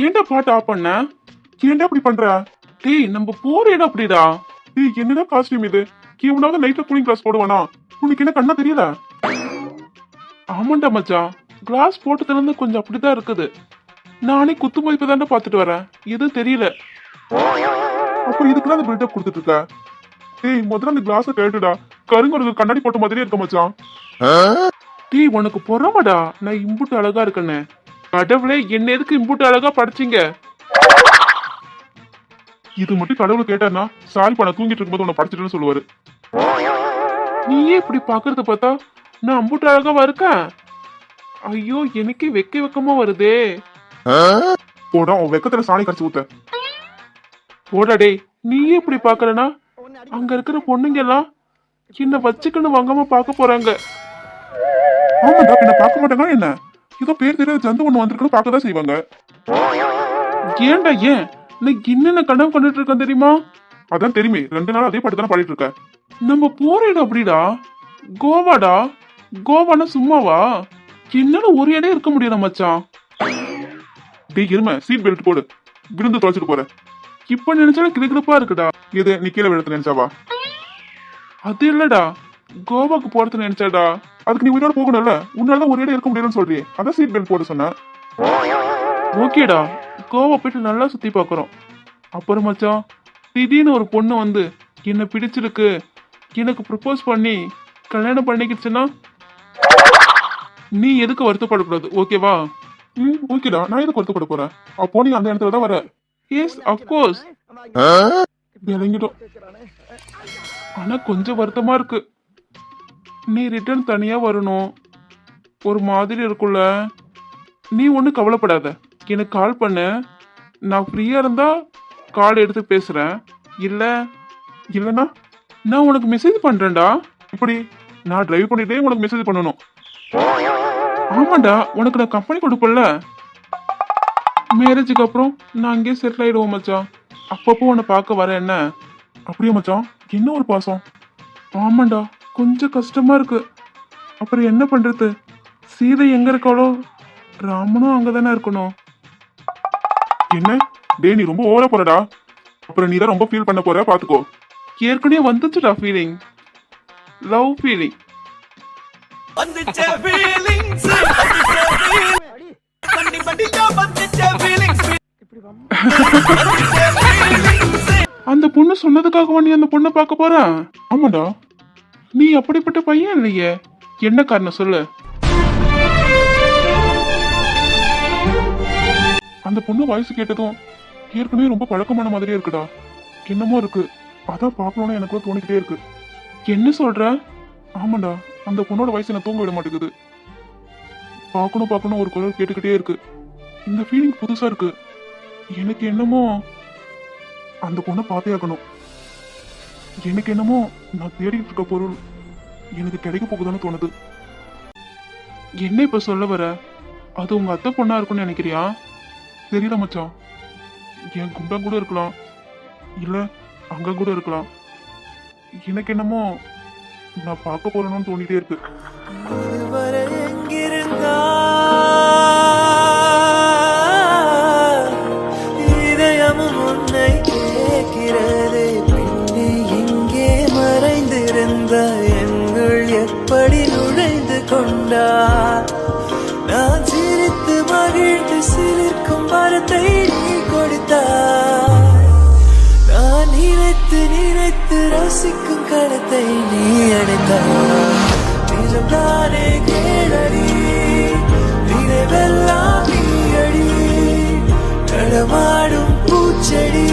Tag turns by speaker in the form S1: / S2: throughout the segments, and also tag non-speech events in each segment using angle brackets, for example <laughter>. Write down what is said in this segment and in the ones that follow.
S1: ஏன்டா பாட்டு ஆஃப் பண்ண? ஏன்டா இப்படி பண்ற? டேய் நம்ம போற இடம் அப்படிடா. டேய் என்னடா காஸ்டியூம் இது? இவனாவது நைட்ல கூலிங் கிளாஸ் போடுவானா? உனக்கு என்ன கண்ணா தெரியல? ஆமாண்டா மச்சான் கிளாஸ் போட்டதுல இருந்து கொஞ்சம் அப்படிதான் இருக்குது. நானே குத்து மதிப்பு தாண்டா பாத்துட்டு வரேன். எதுவும் தெரியல. அப்ப இதுக்குலாம் அந்த பில்டப் கொடுத்துட்டு இருக்க? டேய் முதல்ல அந்த கிளாஸை கேட்டுடா கருங்கொருக்கு கண்ணாடி போட்ட மாதிரியே இருக்க மச்சான். டேய் உனக்கு பொறாமடா. நான் இம்புட்டு அழகா இருக்கேன்னு. கடவுளே என்ன எதுக்கு இம்புட்டு அழகா படிச்சீங்க? இது மட்டும் கடவுள் கேட்டார்னா சாரி பண்ண தூங்கிட்டு இருக்கும்போது உன்னை படிச்சிட்டுன்னு சொல்லுவாரு. நீயே இப்படி பாக்குறத பார்த்தா நான் அம்புட்டு அழகாவா இருக்கேன்? ஐயோ எனக்கே வெக்க வெக்கமா வருதே. போடா உன் வெக்கத்துல சாணி கரைச்சு ஊத்த. போடா டேய் நீயே இப்படி பாக்குறனா அங்க இருக்கிற பொண்ணுங்க எல்லாம் என்ன வச்சுக்கன்னு வாங்காம பார்க்க போறாங்க. ஆமாடா என்ன பார்க்க மாட்டாங்க என்ன? ஏதோ பேர் தெரியாத ஜந்து ஒண்ணு வந்திருக்குன்னு பார்க்க தான் செய்வாங்க. ஏன்டா ஏன்? இன்னைக்கு என்னென்ன கனவு கண்டுட்டு இருக்கேன் தெரியுமா? அதான் தெரியுமே. ரெண்டு நாள் அதே பாட்டு தானே பாடிட்டு இருக்கேன் நம்ம போற இடம் அப்படிடா. கோவாடா? கோவானா சும்மாவா? என்னால ஒரு இடம் இருக்க முடியல மச்சான். டேய் இரும சீட் பெல்ட் போடு. விழுந்து தொலைச்சிட்டு போற இப்ப நினைச்சாலும் கிளிகிழப்பா இருக்குடா. இது நீ கீழே விழுத்து நினைச்சாவா? அது இல்லடா. கோவாக்கு போறது நினைச்சாடா. அதுக்கு நீ உயிரோட போகணும்ல? உன்னால ஒரு இடம் இருக்க முடியலன்னு சொல்றியே. அதான் சீட் பெல்ட் போட சொன்னேன் ஓகேடா. கோவா போயிட்டு நல்லா சுத்தி பார்க்குறோம் அப்புறம் மச்சான் திடீர்னு ஒரு பொண்ணு வந்து என்னை பிடிச்சிருக்கு. எனக்கு ப்ரப்போஸ் பண்ணி கல்யாணம் பண்ணிக்கிடுச்சுன்னா நீ எதுக்கு வருத்தப்படக்கூடாது ஓகேவா? ம் ஓகேடா. நான் எதுக்கு வருத்தப்பட போறேன்? அப்போ நீ அந்த இடத்துல தான் வர. எஸ் அஃப்கோர்ஸ் விளங்கிட்டோம் ஆனா கொஞ்சம் வருத்தமா இருக்கு. நீ ரிட்டர்ன் தனியா வரணும். ஒரு மாதிரி இருக்குல்ல நீ ஒன்றும் கவலைப்படாத. எனக்கு கால் பண்ணு. நான் ஃப்ரீயாக இருந்தால் கால் எடுத்து பேசுகிறேன் இல்லை இல்லனா நான் உனக்கு மெசேஜ் பண்ணுறேன்டா இப்படி நான் டிரைவ் பண்ணிட்டே உனக்கு மெசேஜ் பண்ணணும். ஆமாடா உனக்கு நான் கம்பெனி கொடுப்பல மேரேஜுக்கு அப்புறம் நான் அங்கேயே செட்டில் ஆகிடுவோம் மச்சான். அப்பப்போ உன்னை பார்க்க வரேன் என்ன? அப்படியே மச்சான் என்ன ஒரு பாசம்? ஆமாண்டா. கொஞ்சம் கஷ்டமா இருக்கு. அப்புறம் என்ன பண்றது? சீதை எங்க இருக்காளோ? ராமனும் அங்கதானே இருக்கணும். என்ன? டேய் நீ ரொம்ப ஓவரா போறடா. அப்புறம் நீ தான் ரொம்ப ஃபீல் பண்ண போற பாத்துக்கோ. ஏற்கனவே வந்துச்சுடா ஃபீலிங் லவ் ஃபீலிங்
S2: வந்துச்ச. பண்ணி.
S1: அந்த பொண்ணு சொன்னதுக்காகவா நீ அந்த பொண்ணை பார்க்க போற? ஆமாடா. நீ அப்படிப்பட்ட பையன் இல்லையே. என்ன காரணம் சொல்லு. அந்த பொண்ணு வாய்ஸ் கேட்டதும் ஏற்கனவே ரொம்ப பழக்கமான மாதிரியே இருக்குடா. என்னமோ இருக்கு. அதான் பார்க்கணும்னு எனக்கு தோணிக்கிட்டே இருக்கு. என்ன சொல்ற? ஆமாண்டா அந்த பொண்ணோட வயசு என்ன தூங்க விட மாட்டேங்குது. பார்க்கணும் பார்க்கணும் ஒரு குரல் கேட்டுக்கிட்டே இருக்கு. இந்த ஃபீலிங் புதுசா இருக்கு. எனக்கு என்னமோ அந்த பொண்ணை பார்த்தே ஆகணும். எனக்கு என்னமோ நான் தேடிட்டு இருக்க பொருள் எனக்கு கிடைக்க போகுதான்னு தோணுது. என்ன இப்ப சொல்ல வர? அது உங்க அத்தை பொண்ணா இருக்கும்னு நினைக்கிறியா? தெரியல மச்சான். என் குண்டா கூட இருக்கலாம். இல்ல அங்க கூட இருக்கலாம். எனக்கு என்னமோ நான் பார்க்க போறேன்னு தோணிட்டே இருக்கு.
S2: வானத்தை நீ அடைத்தாய் நிஜம் தானே கேளடி. நினைவெல்லாம் நீ அடி. நடமாடும் பூச்செடி.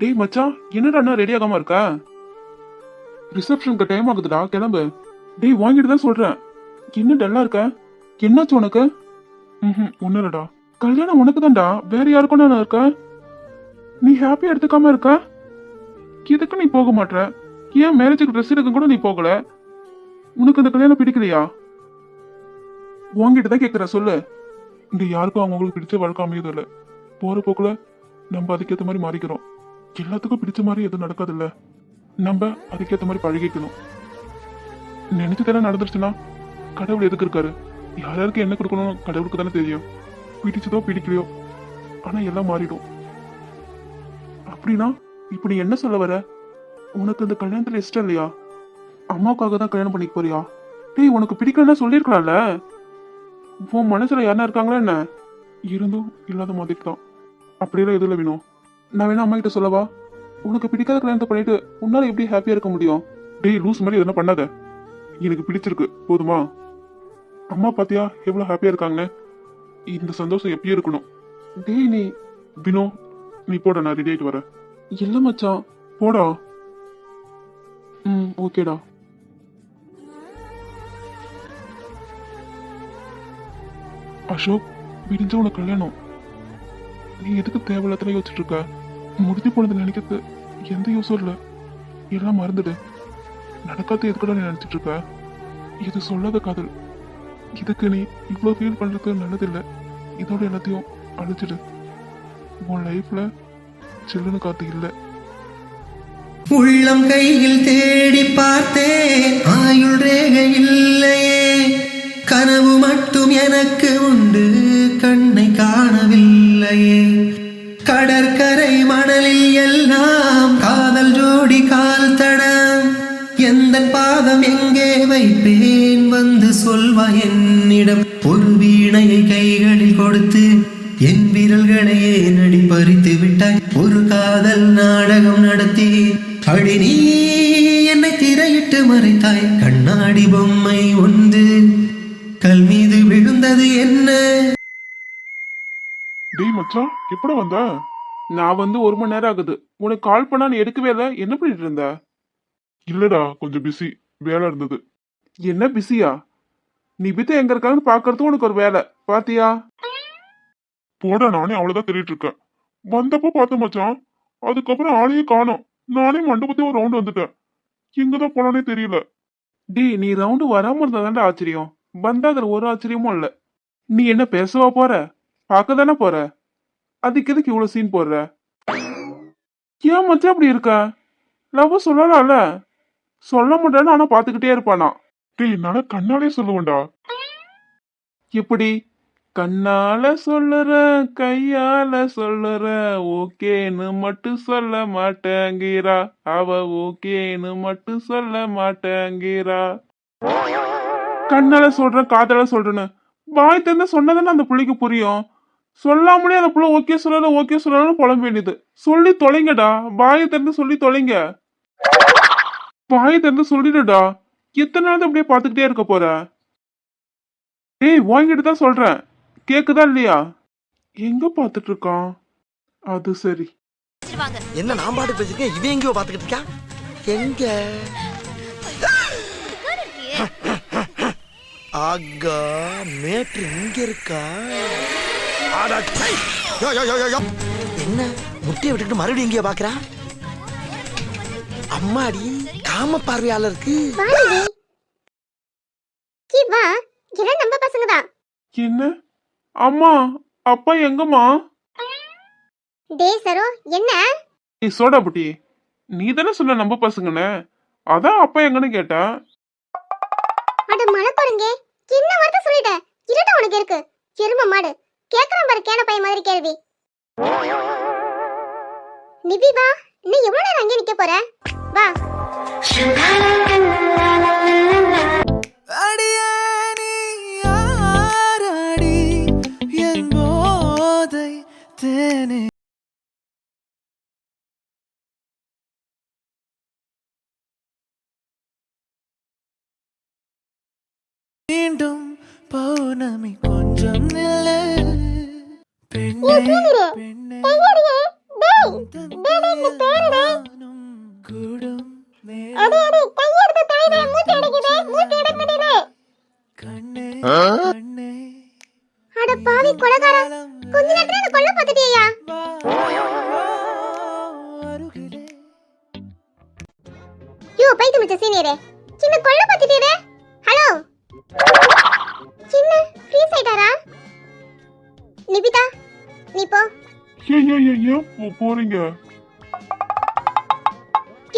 S1: டேய் மச்சான் என்னடா அண்ணா ரெடி ஆகாம இருக்க? ரிசப்ஷனுக்கு டைம் ஆகுதுடா கிளம்பு. டேய் வாங்கிட்டு தான் சொல்றேன். என்ன டல்லா இருக்க? என்னாச்சு உனக்கு? ம் ஒன்றும் இல்லடா. கல்யாணம் உனக்கு தான்டா வேற யாருக்கும் நான் இருக்க? நீ ஹாப்பியாக எடுத்துக்காம இருக்க? எதுக்கு நீ போக மாட்ற. ஏன் மேரேஜுக்கு ட்ரெஸ் எடுக்க கூட நீ போகல. உனக்கு அந்த கல்யாணம் பிடிக்கலையா? உங்ககிட்ட தான் கேட்குற சொல்லு. இங்க யாருக்கும் அவங்களுக்கு பிடிச்ச வாழ்க்கை அமையது இல்லை போற போக்குல நம்ம அதுக்கேற்ற மாதிரி மாறிக்கிறோம். எல்லாத்துக்கும் பிடிச்ச மாதிரி எதுவும் நடக்காதுல்ல. நம்ம அதுக்கேற்ற மாதிரி பழகிக்கணும். நினைச்சதெல்லாம் நடந்துருச்சுன்னா கடவுள் எதுக்கு இருக்காரு? யார் யாருக்கு என்ன கொடுக்கணும் கடவுளுக்கு தானே தெரியும். பிடிச்சதோ பிடிக்கலையோ ஆனா எல்லாம் மாறிடும். அப்படின்னா இப்ப நீ என்ன சொல்ல வர? உனக்கு இந்த கல்யாணத்துல இஷ்டம் இல்லையா? அம்மாவுக்காக தான் கல்யாணம் பண்ணிக்க போறியா? டேய் உனக்கு பிடிக்கலன்னா சொல்லியிருக்கலாம்ல? உன் மனசுல யாரா இருக்காங்களா என்ன? இருந்தும் இல்லாத மாதிரி தான் அப்படியெல்லாம் எதுல வேணும் நான் வேணா அம்மா கிட்ட சொல்லவா? உனக்கு பிடிக்காத கல்யாணத்தை பண்ணிட்டு உன்னால எப்படி ஹாப்பியா இருக்க முடியும்? டேய் லூஸ் மாதிரி எதுனா பண்ணாத. எனக்கு பிடிச்சிருக்கு. போதுமா? அம்மா பாத்தியா எவ்வளவு ஹாப்பியா இருக்காங்கன்னு? இந்த சந்தோஷம் எப்படி இருக்கணும். டேய் நீ வினோ நீ போட நான் ரெடி ஆயிட்டு வரேன். இல்ல மச்சான். போடா. ம் ஓகேடா. அசோக் விடிஞ்ச உனக்கு கல்யாணம். நீ எதுக்கு தேவையில்லாத யோசிச்சுட்டு இருக்க? முடிஞ்சு போனது நினைக்கிறது எந்த யூஸும் இல்லை. எல்லாம் மறந்துடு. நடக்காத எதுக்கடா நீ நினச்சிட்டு இருக்க? இது சொல்லாத காதல். இதுக்கு நீ இவ்வளோ ஃபீல் பண்ணுறது நல்லதில்லை. இதோட எல்லாத்தையும் அழிச்சிடு. உன் லைஃப்பில் சில்லுன்னு காத்து இல்லை.
S3: உள்ளம் கையில் தேடி பார்த்தேன். ஆயுள் ரேகை இல்லையே. கனவு மட்டும் எனக்கு உண்டு. கண்ணை காணவில்லையே. கடற்கரை மணலில் எல்லாம் காதல் ஜோடி கால் தடம் எந்த பாதம் எங்கே வைப்பேன்? வந்து சொல்வா என்னிடம். ஒரு வீணையை கைகளில் கொடுத்து என் விரல்களையே நடி பறித்து விட்டாய்? ஒரு காதல் நாடகம் நடத்தி. அடி நீ என்னை திரையிட்டு மறைத்தாய். கண்ணாடி பொம்மை ஒன்று. கல் மீது விழுந்தது என்ன?
S1: டேய் மச்சான் எப்பட வந்த? நான் வந்து ஒரு மணி நேரம் ஆகுது. உனக்கு கால் பண்ணா நீ எடுக்கவே இல்லை? என்ன பண்ணிட்டு இருந்த? இல்லடா கொஞ்சம் பிஸி வேலை இருந்தது. என்ன பிஸியா நீ பித்த எங்க இருக்காங்கன்னு பாக்குறதுக்கு உனக்கு ஒரு வேலை. பாத்தியா? போட நானே அவ்வளவுதான் தேடிட்டு இருக்கேன். வந்தப்போ பார்த்த மச்சான் அதுக்கப்புறம் ஆளையே காணோம். நானே மண்டபத்தையும் ஒரு ரவுண்டு வந்துட்டேன். எங்கதான் போனானே தெரியல. டேய் நீ ரவுண்டு வராம இருந்தாதான்டா ஆச்சரியம். வந்தா அதுல ஒரு ஆச்சரியமும் இல்ல. நீ என்ன பேசவா போற? பார்க்க தானே போற? அதுக்கு எதுக்கு இவ்வளவு சீன் போடுற? ஏன் மச்சான் அப்படி இருக்க? லவ் சொல்லலாம்ல. சொல்ல மாட்டேன்னு ஆனா பாத்துக்கிட்டே இருப்பானா. டேய் என்னால கண்ணாலே சொல்லுவேன்டா எப்படி? கண்ணால சொல்லுற கையால சொல்லுற ஓகேன்னு மட்டும் சொல்ல மாட்டேங்கிறா. அவ ஓகேன்னு மட்டும் சொல்ல மாட்டேங்கிறா. கண்ணால சொல்றேன் காதால சொல்றேன்னு. வாய் திறந்து சொன்னதானே அந்த பிள்ளைக்கு புரியும். சொல்லாமலே அந்த புள்ள ஓகே சொல்லல ஓகே சொல்லலன்னு புலம்ப வேண்டியது. சொல்லி தொலைங்கடா. வாயை திறந்து சொல்லி தொலைங்க. வாயை திறந்து சொல்லிடுடா. எத்தனை நாள் அப்படியே பார்த்துக்கிட்டே இருக்க போற? ஏய் வாங்கிட்டு தான் சொல்றேன். கேக்குதா இல்லையா? எங்க பார்த்துட்டு இருக்கான் அது சரி.
S4: என்ன நான் பாட்டு பேசிருக்கேன்? இவன் எங்கேயோ பாத்துக்கிட்டு இருக்கா எங்க? ஆகா மேட்ரு இங்க இருக்கா? அட சை. யோ, யோ, யோ, யோ, யோ. என்ன? முட்டையை விட்டுக்கிட்டு மறுபடியும் எங்கேயோ பாக்குறா? அம்மாடி காம பார்வையாளருக்கு.
S5: எல்லாம் நம்ம பசங்க தான்.
S1: என்ன? அம்மா அப்பா எங்கம்மா?
S5: டேய் சரோ என்ன?
S1: ஏய் சோடா புட்டி நீ தானே சொன்ன நம்ம பசங்கன்னு? அதான் அப்பா எங்கன்னு கேட்டேன்.
S5: அட மழை பாருங்க. என்ன வார்த்தை சொல்லிட்ட? இருட்ட உனக்கு இருக்கு. எரும மாடு. கேக்குறேன் பாரு கேன பையன் மாதிரி கேள்வி. நிபி வா இன்னும் எவ்வளவு நேரம் அங்கே நிக்க போற? வா.
S3: மீண்டும் பௌர்ணமி கொஞ்சம் நில்ல பெண்ணே பெண்ணே
S6: போறீங்க.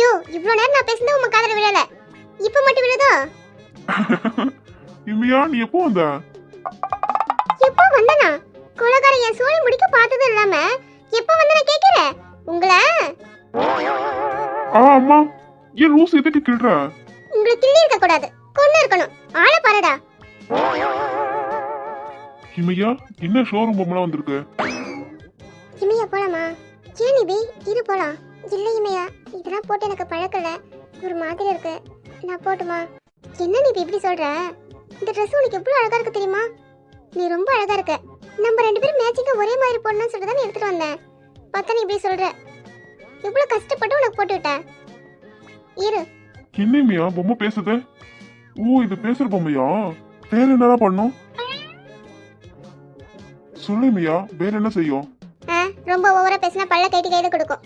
S5: யோ இவ்ளோ நேரம் நான் பேசுனது உங்க காதுல விழல. இப்ப மட்டும் விழுதோ?
S6: இமையா நீ எப்போ வந்த?
S5: எப்போ வந்தனா? கொலகார என் சோழி முடிக்க பார்த்தது இல்லாம எப்போ வந்தன கேக்குற உங்கள?
S6: ஆ அம்மா ஏன் லூஸ் எதுக்கு கிள்ற?
S5: உங்களை கிள்ளி இருக்க கூடாது. கொன்னு இருக்கணும். ஆள பாருடா.
S6: இமையா என்ன ஷோரூம் பொம்மலாம் வந்திருக்கு?
S5: இமையா போலாமா? ஏன் நிபி இரு போலாம். இல்லை இமையா இதெல்லாம் போட்டு எனக்கு பழக்கல ஒரு மாதிரி இருக்கு. நான் போட்டுமா? என்ன நிபி இப்படி சொல்ற? இந்த ட்ரெஸ் உனக்கு எவ்வளோ அழகா இருக்கு தெரியுமா? நீ ரொம்ப அழகா இருக்க. நம்ம ரெண்டு பேரும் மேட்சிங்க ஒரே மாதிரி போடணும்னு சொல்லிட்டு தான் எடுத்துட்டு வந்தேன். பார்த்தா நீ இப்படி சொல்ற. எவ்வளோ கஷ்டப்பட்டு உனக்கு போட்டு விட்டேன். இரு.
S6: என்ன இமையா பொம்மை பேசுது. ஓ இது பேசுற பொம்மையா? வேற என்னடா பண்ணும்? சொல்லுமையா வேற என்ன செய்யும்?
S5: ரொம்ப ஓவரா பேசினா பல்ல கைட்டி கையில கொடுக்கும்.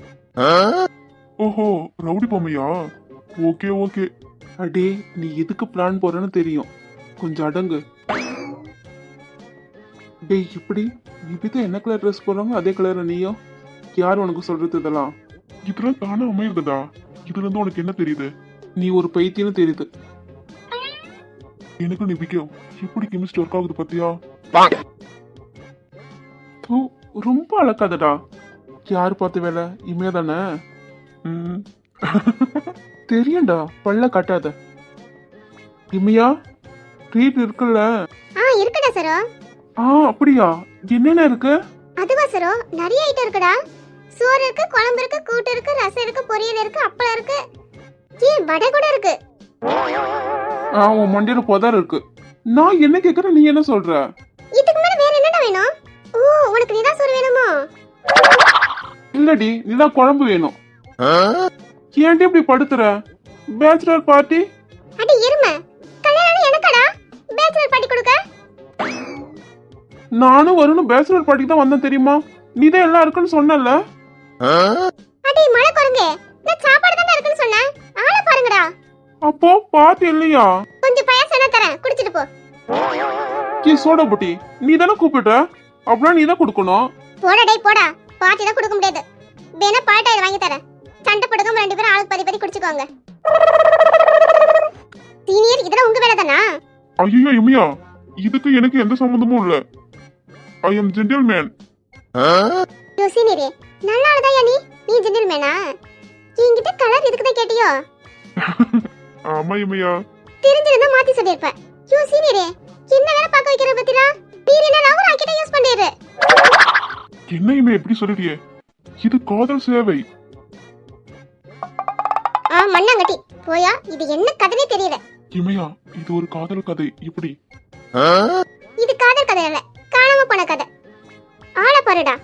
S6: ஓஹோ ரவுடி பொம்மையா? Okay okay.
S1: அடே நீ எதுக்கு பிளான் போறன்னு தெரியும். கொஞ்சம் அடங்கு. டேய் இப்படி இப்படிதான் என்ன கலர் ட்ரெஸ் போடுறாங்க? அதே கலர்ல நீயும்? யார் உனக்கு சொல்றது இதெல்லாம்?
S6: இதெல்லாம் தானே அமையுதுடா இதுல இருந்து உனக்கு என்ன தெரியுது?
S1: நீ ஒரு பைத்தியம்னு தெரியுது.
S6: எனக்கு நிபிக்கும். எப்படி கெமிஸ்ட்ரி ஒர்க் ஆகுது பத்தியா?
S1: தூ. ரொம்ப அழக்காதடா யார் பார்த்த வேலை? இமையா தானே?
S6: ம்,
S1: தெரியும்டா பல்ல காட்டாத. இமையா ட்ரீட் இருக்குல்ல?
S5: ஆ இருக்குடா சரோ.
S1: ஆ அப்படியா? என்னென்ன இருக்கு?
S5: அதுவா சரோ நிறைய ஐட்டம் இருக்குடா. சோறு இருக்கு குழம்பு இருக்கு கூட்டு இருக்கு ரசம் இருக்கு பொரியல் இருக்கு அப்பளம் இருக்கு. ஏன் வடை கூட இருக்கு?
S1: ஆ உன் மண்டியில புதர் இருக்கு. நான் என்ன கேக்குறேன் நீ என்ன சொல்ற?
S5: இதுக்கு மேல வேற என்னடா வேணும்? உனக்கு நிலா சோறு வேணுமோ?
S1: இல்லடி நீதான் குழம்பு வேணும். ஏன்டி இப்படி படுத்துற? பேச்சுலர் பார்ட்டி
S5: அடி எருமை. கல்யாணம் எனக்கடா? பேச்சுலர் பார்ட்டி கொடுக்க?
S1: நானும் வரணும் பேச்சுலர் பார்ட்டிக்கு தான் வந்தேன் தெரியுமா? நீ தான் எல்லாம் இருக்குன்னு சொன்னல
S5: அடி மழை குரங்கு. நான் சாப்பாடு தானே இருக்குன்னு சொன்னேன் ஆளை பாருங்கடா.
S1: அப்போ பார்ட்டி இல்லையா?
S5: கொஞ்சம் பாயாசம் என்ன தரேன். குடிச்சிட்டு போ.
S1: கீ சோடா புட்டி. நீ தானே கூப்பிட்ட அப்படின்னா நீ தான் கொடுக்கணும்.
S5: போடா டேய் போடா. பார்ட்டி தான் கொடுக்க முடியாது. வேணா பால்ட்டா இதை வாங்கி தரேன். சண்டை போடுங்க ரெண்டு பேரும் ஆளுக்கு பதி பதி குடிச்சுக்கோங்க. சீனியர் இதெல்லாம் உங்க வேலை தானா?
S6: ஐயோ இமையா இதுக்கு எனக்கு எந்த சம்மந்தமும் இல்ல. ஐ எம் ஜென்டில்மேன்
S5: யோ சீனியரே நல்ல ஆளுதாயா நீ. நீ ஜென்டில் மேனா என்கிட்ட கலர் எதுக்கு தான் கேட்டியோ?
S6: ஆமா இமையா
S5: தெரிஞ்சிருந்தா மாத்தி சொல்லிருப்பேன் யோ சீனியரே என்ன வேலை பார்க்க வைக்கிற பத்திரா நீர் என்ன ரவர் ஆக்கிட்ட யூஸ் பண்ணிரு
S6: என்ன இமையா எப்படி சொல்லிட்டியே? இது காதல் சேவை.
S5: ஆ மண்ணாங்கட்டி போயா? இது என்ன கதைனே தெரியல.
S6: இமையா இது ஒரு காதல் கதை இப்படி.
S5: இது காதல் கதை இல்ல காணாம போன கதை. ஆள பாருடா.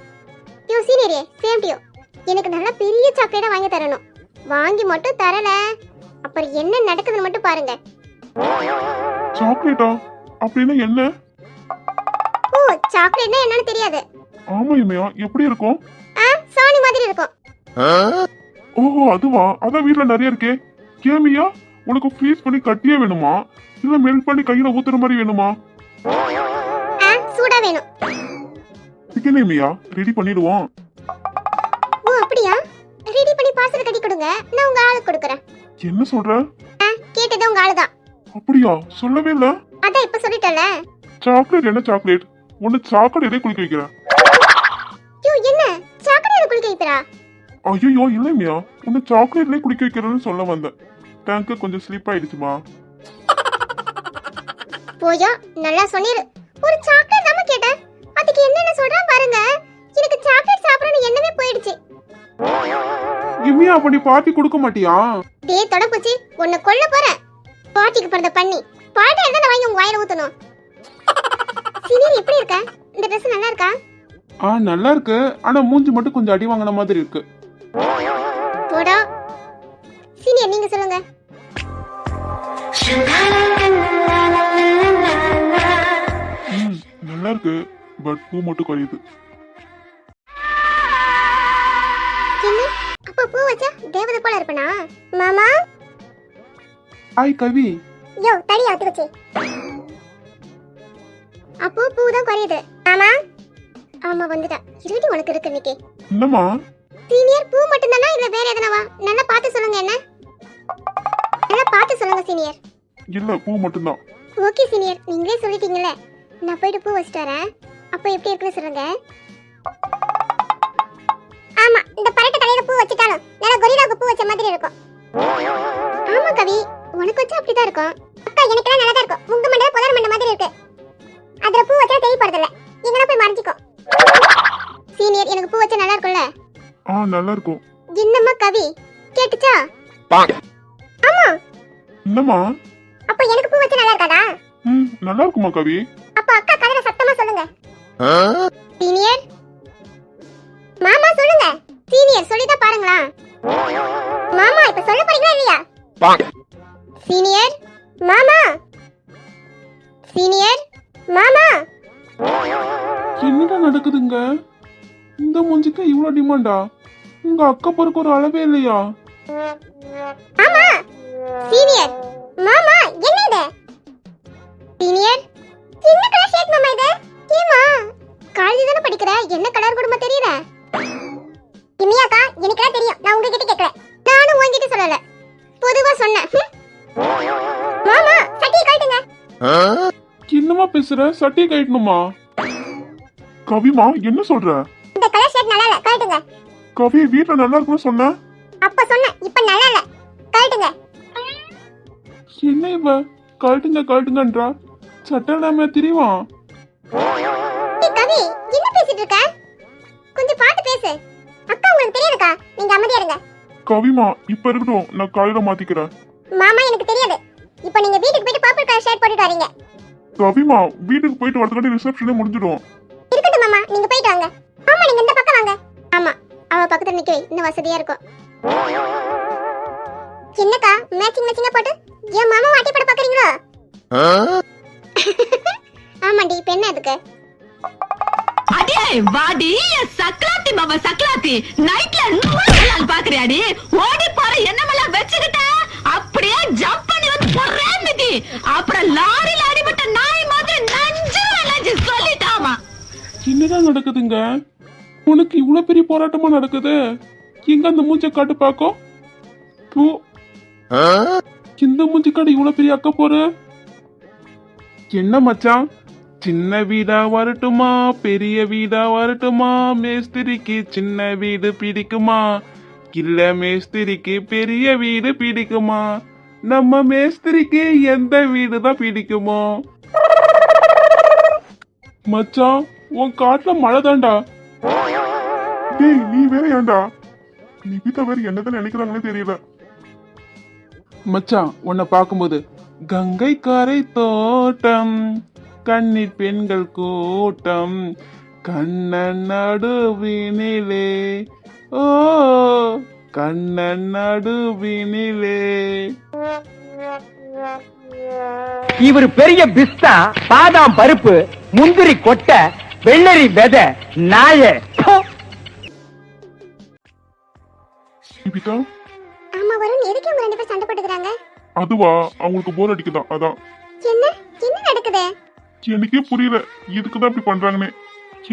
S5: யோ சீனியரே சேம் டியோ எனக்கு நல்ல பெரிய சாக்லேட்டா வாங்கி தரணும். வாங்கி மட்டும் தரல. அப்புறம் என்ன நடக்குதுன்னு மட்டும் பாருங்க.
S6: சாக்லேட்டா அப்படின்னா என்ன?
S5: சாக்லேட்னா என்னன்னு தெரியாது.
S6: ஆமா இமையா எப்படி இருக்கும்?
S5: ஆ சாணி மாதிரி இருக்கும்.
S6: ஓஹோ அதுவா? அதான் வீட்ல நிறைய இருக்கே. கேமியா உனக்கு ஃப்ரீஸ் பண்ணி கட்டியே வேணுமா? இல்ல மெல்ட் பண்ணி கையில ஊத்துற மாதிரி வேணுமா?
S5: ஆ சூடா வேணும்.
S6: சிக்கனேமியா ரெடி பண்ணிடுவோம்.
S5: ஓ அப்படியா? ரெடி பண்ணி பார்சல் கட்டி கொடுங்க. நான் உங்க ஆளுக்கு கொடுக்குறேன்.
S6: என்ன சொல்ற?
S5: ஆ கேட்டது உங்க ஆளு தான்
S6: அப்படியா? சொல்லவே இல்ல.
S5: அதான் இப்ப சொல்லிட்டல
S6: சாக்லேட் என்ன சாக்லேட்? ஒன்னு சாக்லேட் எதே குளிக்க வைக்கிறேன்.
S5: யோ என்ன? சாக்லேட் குளிக்க வைப்பரா
S6: ஐயோ இல்லைமியா உன்னை சாக்லேட்லயே குளிக்க வைக்கிறேன்னு சொல்ல வந்தேன். டேங்க் கொஞ்சம் ஸ்லிப் ஆயிடுச்சுமா
S5: போயா நல்லா சொன்னீரு. ஒரு சாக்லேட் தான் கேட்டேன். அதுக்கு என்னென்ன சொல்றான் பாருங்க. எனக்கு சாக்லேட் சாப்பிடணும் எண்ணமே போயிடுச்சு.
S1: இம்மியா அப்படி பார்ட்டி கொடுக்க மாட்டியா?
S5: டே தொடப்பூச்சி உன்னை கொல்ல போறேன். பாட்டிக்கு பிறந்த பண்ணி பாட்டை நான் வாங்கி உங்க வாயில ஊத்தணும். சீனியர் எப்படி இருக்க? இந்த Dress நல்லா இருக்கா?
S1: ஆ நல்லா இருக்கு. ஆனா மூஞ்சி மட்டும் கொஞ்சம் அடி வாங்கின மாதிரி இருக்கு.
S5: போடா. சீனியர் நீங்க சொல்லுங்க.
S1: ம் நல்லா இருக்கு. பட் பூ மட்டும் குறையுது
S5: என்ன அப்ப பூ வச்சா தேவதை போல இருப்பனா? மாமா?
S1: ஹாய் கவி.
S5: யோ தடி அவுத்து வச்சு அப்போ பூ தான் குறையுது. ஆமா? ஆமா வந்துட்டா. இருடி உனக்கு இருக்கு இன்னைக்கு.
S1: என்னம்மா?
S5: சீனியர் பூ மட்டும் தானா இல்ல வேற எதனாவா? நல்லா பார்த்து சொல்லுங்க என்ன? நல்லா பார்த்து சொல்லுங்க சீனியர்.
S1: இல்ல பூ மட்டும்தான்.
S5: Okay senior. நீங்களே சொல்லிட்டீங்கல்ல. நான் போயிட்டு பூ வச்சுட்டு வரேன். அப்போ எப்படி இருக்குன்னு சொல்லுங்க. ஆமா இந்த பரட்ட தலையில பூ வச்சுட்டாலும் நல்ல கொரிலாவுக்கு பூ வச்ச மாதிரி இருக்கும். ஆமா கவி. உனக்கு வச்சா அப்படிதான் இருக்கும். அக்கா எனக்கெல்லாம் நல்லா தான் இருக்கும். முங்க மண்டல புதர் மண்ட மாதிரி இருக்கு. அதுல பூ வச்சா தெரிய போறது இல்ல எங்கனா போய் மறைஞ்சிக்கோ. சீனியர் எனக்கு பூ வச்சா நல்லா இருக்கும்ல?
S1: ஆ நல்லா இருக்கும்.
S5: என்னம்மா கவி? கேட்டுச்சா? ஆமா.
S1: என்னம்மா
S5: அப்போ எனக்கு பூ வச்சா நல்லா இருக்காதா?
S1: ம் நல்லா இருக்குமா கவி?
S5: அப்ப அக்கா கதையில சத்தமா சொல்லுங்க. சீனியர் மாமா சொல்லுங்க. சீனியர் சொல்லிதான் பாருங்களா. மாமா இப்ப சொல்ல போறீங்களா இல்லையா? சீனியர் மாமா? சீனியர் மாமா.
S1: என்னடா நடக்குதுங்க? இந்த மூஞ்சிக்கு இவ்வளோ டிமாண்டா? உங்க அக்கா பொறுக்கு ஒரு அளவே இல்லையா?
S5: ஆமா சீனியர். மாமா என்ன இது சீனியர்? என்ன கலர் ஷர்ட் மாமா இது? ஏமா காலேஜ் தானே படிக்கிற? என்ன கலர் கொடுமா தெரியல இமியாக்கா எனக்கெல்லாம் தெரியும். நான் உங்ககிட்ட கேட்கல நானும் உங்ககிட்ட சொல்லல. பொதுவா சொன்னேன். மாமா சட்டியை கழட்டுங்க.
S1: என்னமா பேசுற? சட்டை கட்டணுமா கவிமா என்ன சொல்ற?
S5: இந்த கலர் ஷர்ட் நல்லா இல்ல கழட்டுங்க.
S1: கவி வீட்டுல நல்லா இருக்குன்னு சொன்ன?
S5: அப்ப சொன்னேன் இப்ப நல்லா இல்ல. கழட்டுங்க.
S1: என்ன இவ? கழட்டுங்க கழட்டுங்கன்றா. சட்டை இல்லாம தெரியவான்
S5: ஏய் கவி என்ன பேசிட்டு இருக்க? கொஞ்சம் பார்த்து பேசு. அக்கா உங்களுக்கு தெரியாதுக்கா? நீங்க அமைதியா இருங்க.
S1: கவிமா இப்ப இருக்கட்டும் நான் காலையில மாத்திக்கிறேன்.
S5: மாமா எனக்கு தெரியாது. இப்போ நீங்க வீட்டுக்கு போயிட்டு பர்பிள் கலர் ஷர்ட் போட்டுட்டு வரீங்க.
S1: கவிமா வீட்டுக்கு போயிட்டு வரதுக்காட்டி ரிசப்ஷனே முடிஞ்சிடும்.
S5: இருக்கட்டும் மாமா நீங்க போயிட்டு வாங்க. ஆமா நீங்க இந்த பக்கம் வாங்க. ஆமா அவ பக்கத்துல நிக்க வை, இன்னும் வசதியா இருக்கும். என்னக்கா மேட்சிங் மேட்சிங்கா போட்டு என் மாமா வாட்டி பட பாக்குறீங்களோ? <laughs> ஆமாண்டி இப்ப என்ன அதுக்கு?
S7: அடே வாடி சக்லாத்தி மாமா சக்லாத்தி நைட்ல நூறு பாக்குறியாடி? ஓடி போற என்னமெல்லாம் வச்சுக்கிட்ட அப்படியே ஜம்ப் போறேன்னுடி அப்புறம் லாரில அடிபட்ட நாய் மாதிரி நஞ்சு நஞ்சு சொல்லிட்டாமா.
S1: என்னதான் நடக்குதுங்க? உனக்கு இவ்வளவு பெரிய போராட்டமா நடக்குது? எங்க அந்த மூஞ்ச காட்டு பாக்கோ பூ இந்த மூஞ்சி காட்டு இவ்வளவு பெரிய அக்க போற என்ன மச்சான்? சின்ன வீடா வரட்டுமா? பெரிய வீடா வரட்டுமா? மேஸ்திரிக்கு சின்ன வீடு பிடிக்குமா? இல்ல மேஸ்திரிக்கு பெரிய வீடு பிடிக்குமா? நம்ம மேஸ்திரிக்கு எந்த வீடு தான் பிடிக்குமோ? மச்சான் உன் காட்டுல மழை தான்டா. டேய் நீ வேற ஏன்டா? நிகிதா வேற என்னதான் நினைக்கிறாங்கன்னு தெரியல. மச்சான் உன்னை பார்க்கும்போது கங்கை கரை தோட்டம் கண்ணீர் பெண்கள் கூட்டம் கண்ணன் நடுவினிலே ஓ கண்ணன் நடுவினிலே.
S8: இவர் பெரிய பிஸ்தா பாதாம் பருப்பு முந்திரி கொட்டை வெள்ளரி விதை நாய.
S1: நிகிதா
S5: ஆமா வருண் எதுக்கு இவங்க ரெண்டு பேரும் சண்டை போட்டுக்கிறாங்க?
S1: அதுவா? அவங்களுக்கு போர் அடிக்குதான் அதான்.
S5: என்ன? என்ன நடக்குது?
S1: எனக்கே புரியல. இதுக்கு தான் இப்படி பண்றாங்கன்னு.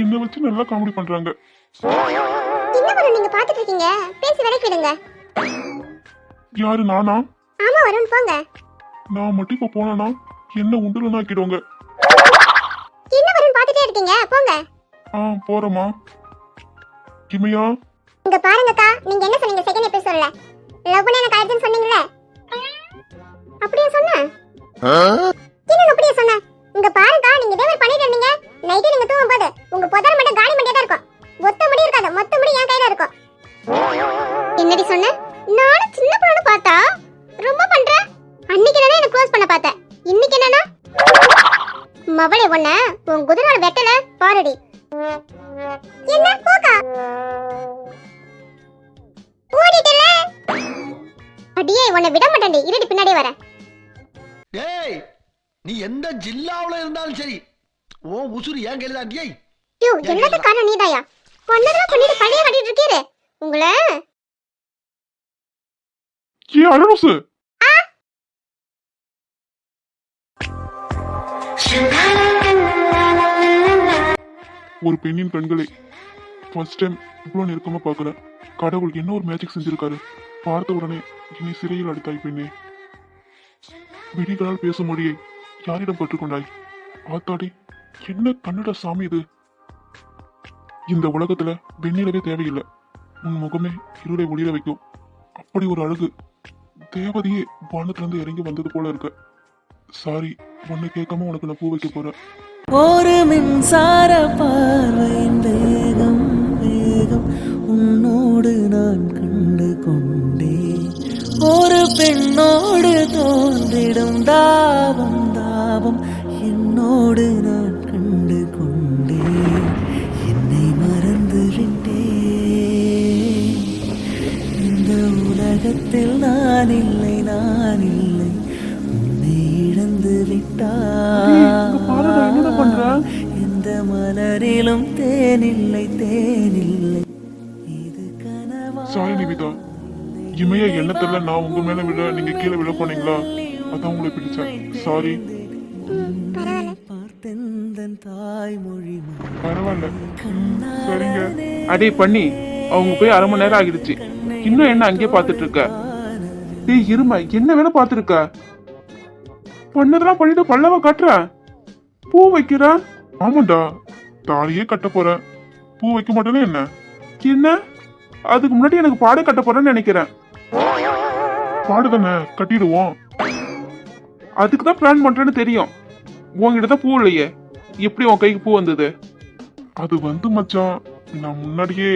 S1: என்ன வச்சு நல்லா காமெடி பண்றாங்க.
S5: என்ன வருண் நீங்க பாத்துட்டு இருக்கீங்க? பேசி விலைக்கு விடுங்க.
S1: யாரு நானா?
S5: ஆமா வருண் போங்க.
S1: நான் மட்டும் இப்ப போனேனா? என்ன உண்டுலன்னு ஆக்கிடுவாங்க.
S5: என்ன வருண் பாத்துட்டே இருக்கீங்க? போங்க.
S1: ஆ போறோமா கிமையா
S5: இங்க பாருங்கக்கா நீங்க என்ன சொன்னீங்க? செகண்ட் எபிசோட்ல லவ் பண்ண எனக்கு ஆயிடுச்சுன்னு சொன்னீங்களே அப்படியே சொன்னேன் என்ன அப்படியே சொன்னேன் இங்க பாருங்கக்கா நீங்க இதே மாதிரி பண்ணிட்டு இருந்தீங்க. நைட்டு நீங்க தூங்கும் போது உங்க புதர் மட்டும் காலி மட்டும் தான் இருக்கும். மொத்த முடி இருக்காது மொத்த முடி என் கையில இருக்கும். என்னடி சொன்ன? நானும் சின்ன பொண்ணு பார்த்தா ரொம்ப பண்ற? அன்னைக்கு என்னன்னா என்ன க்ளோஸ் பண்ண பார்த்தேன் இன்னைக்கு என்னன்னா மவளே ஒண்ண உன் குதிரோட வெட்டல? பாருடி. என்ன போக்கா? ஓடிட்டல? அடியே உன்னை விட மாட்டேன்டி. இருடி பின்னாடி வரேன்.
S4: டேய் நீ எந்த ஜில்லாவுல இருந்தாலும் சரி ஓ உசுறு ஏன் கையில தான் டேய்.
S5: யோ என்னது காரணம் நீதாயா? பொண்ணதெல்லாம் பண்ணிட்டு பழைய கட்டிட்டு இருக்கீரு. உங்களை
S6: ஏ அழகோசு ஒரு பெண்ணின் கண்களை. ஃபர்ஸ்ட் டைம் இவ்வளோ நெருக்கமாக பார்க்கல. கடவுள் என்ன ஒரு மேஜிக் செஞ்சிருக்காரு. பார்த்த உடனே என்னை சிறையில் அடைத்தாய் பெண்ணே. விழிகளால் பேசும் மொழியை யாரிடம் கற்றுக்கொண்டாய்? ஆத்தாடி என்ன கன்னட சாமி இது? இந்த உலகத்துல வெண்ணிலவே தேவையில்லை. உன் முகமே இருளை ஒளிர வைக்கும். அப்படி ஒரு அழகு தேவதையே வானத்திலிருந்து இறங்கி வந்தது போல இருக்க. சாரி உன்னை கேட்காம உனக்கு நான் பூ வைக்க போறேன்.
S9: ஒரு மின்சார பார்வையின் வேகம் வேகம் உன்னோடு நான் கண்டு கொண்டேன் ஒரு பெண்ணோடு தோன்றிடும் தாபம் தாபம் என்னோடு நான் கண்டு கொண்டேன் என்னை மறந்து விட்டேன் இந்த உலகத்தில் நான் இல்லை நான் இல்லை உன்னை இழந்து
S6: பாருடா, பண்ற?
S9: எந்த மலரிலும் தேனில்லை தேனில்லை.
S6: சாரி நிவிதா இமைய எண்ணத்துல நான் உங்க மேல விழ நீங்க கீழே விழ போனீங்களா? அதான் உங்களை பிடிச்சேன். சாரி. சரிங்க. அடே பண்ணி. அவங்க போய் அரை மணி நேரம் ஆகிடுச்சு. இன்னும் என்ன அங்கேயே பார்த்துட்டு இருக்க? டேய் இருமை என்ன வேலை பார்த்துருக்க பண்ணதெல்லாம் பண்ணிட்டு பல்லவ காட்டுற? பூ வைக்கிற ஆமாண்டா தாலியே கட்ட போறேன். பூ வைக்க மாட்டேன்னா என்ன? என்ன? அதுக்கு முன்னாடி எனக்கு பாடம் கட்ட போறேன்னு நினைக்கிறேன். பாடு தானே கட்டிடுவோம். அதுக்கு தான் பிளான் பண்றேன்னு தெரியும். உன்கிட்ட தான் பூ இல்லையே. எப்படி உன் கைக்கு பூ வந்தது? அது வந்து மச்சான் நான் முன்னாடியே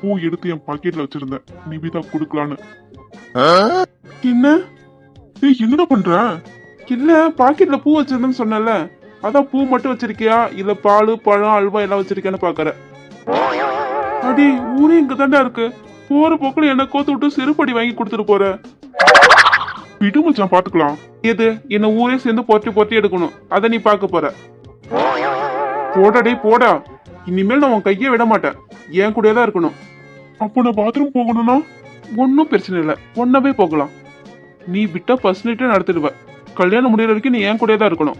S6: பூ எடுத்து என் பாக்கெட்ல வச்சிருந்தேன். நிவிதா கொடுக்கலான்னு. என்ன? ஏய் என்னடா பண்ற? இல்ல பாக்கெட்ல பூ வச்சிருந்தேன்னு சொன்னல அதான் பூ மட்டும் வச்சிருக்கியா? இல்ல பால் பழம் அல்வா எல்லாம் வச்சிருக்கியான்னு பாக்குறேன். அடி ஊரே இங்க தாண்டா இருக்கு. போற போக்குல என்ன கோத்து விட்டு செருப்படி வாங்கி கொடுத்துட்டு போற. விடு மச்சான் பாத்துக்கலாம். எது? என்ன ஊரே சேர்ந்து பொட்டி பொட்டி எடுக்கணும். அத நீ பார்க்க போற. போடா போடா. இனிமேல் நான் உன் கையே விட மாட்டேன். என் கூட தான் இருக்கணும். அப்போ நான் பாத்ரூம் போகணும்னா? ஒன்றும் பிரச்சனை இல்லை. ஒன்னாவே போகலாம். நீ விட்டா ஃபர்ஸ்ட் நடத்திடுவ. கல்யாணம் முடியற வரைக்கும் நீ என் கூட தான் இருக்கணும்.